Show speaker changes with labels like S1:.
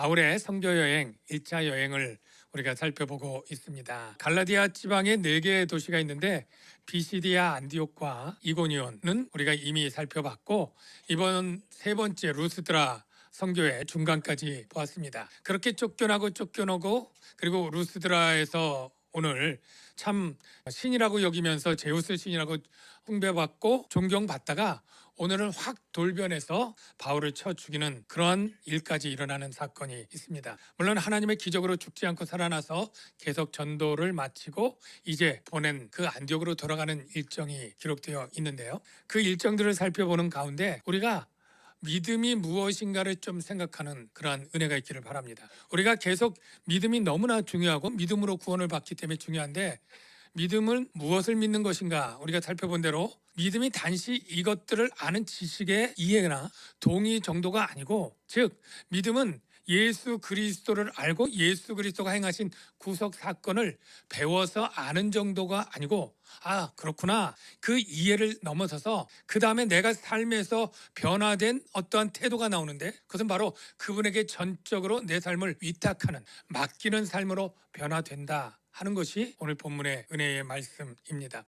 S1: 바울의 선교 여행 1차 여행을 우리가 살펴보고 있습니다. 갈라디아 지방에 네 개의 도시가 있는데 비시디아, 안디옥과 이고니온은 우리가 이미 살펴봤고 이번 세 번째 루스드라 선교의 중간까지 보았습니다. 그렇게 쫓겨나고 쫓겨나고 그리고 루스드라에서 오늘 참 신이라고 여기면서 제우스 신이라고 숭배받고 존경받다가 오늘은 확 돌변해서 바울을 쳐 죽이는 그러한 일까지 일어나는 사건이 있습니다. 물론 하나님의 기적으로 죽지 않고 살아나서 계속 전도를 마치고 이제 보낸 그 안디옥으로 돌아가는 일정이 기록되어 있는데요. 그 일정들을 살펴보는 가운데 우리가 믿음이 무엇인가를 좀 생각하는 그러한 은혜가 있기를 바랍니다. 우리가 계속 믿음이 너무나 중요하고 믿음으로 구원을 받기 때문에 중요한데 믿음은 무엇을 믿는 것인가 우리가 살펴본 대로 믿음이 단시 이것들을 아는 지식의 이해나 동의 정도가 아니고 즉 믿음은 예수 그리스도를 알고 예수 그리스도가 행하신 구속 사건을 배워서 아는 정도가 아니고 아 그렇구나 그 이해를 넘어서서 그 다음에 내가 삶에서 변화된 어떠한 태도가 나오는데 그것은 바로 그분에게 전적으로 내 삶을 위탁하는 맡기는 삶으로 변화된다 하는 것이 오늘 본문의 은혜의 말씀입니다.